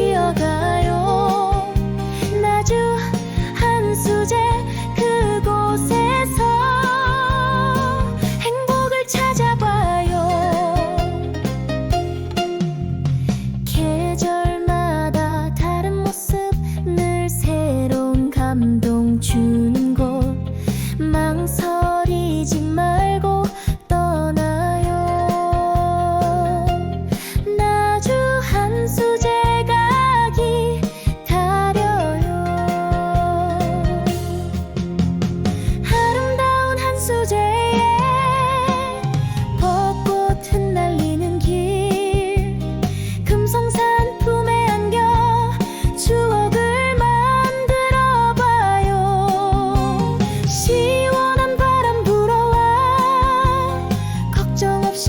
쉬어가요. 나주 한수제 그곳에서 행복을 찾아봐요. 계절마다 다른 모습 늘 새로운 감동 주는 곳. 망설이지 마.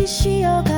しようか。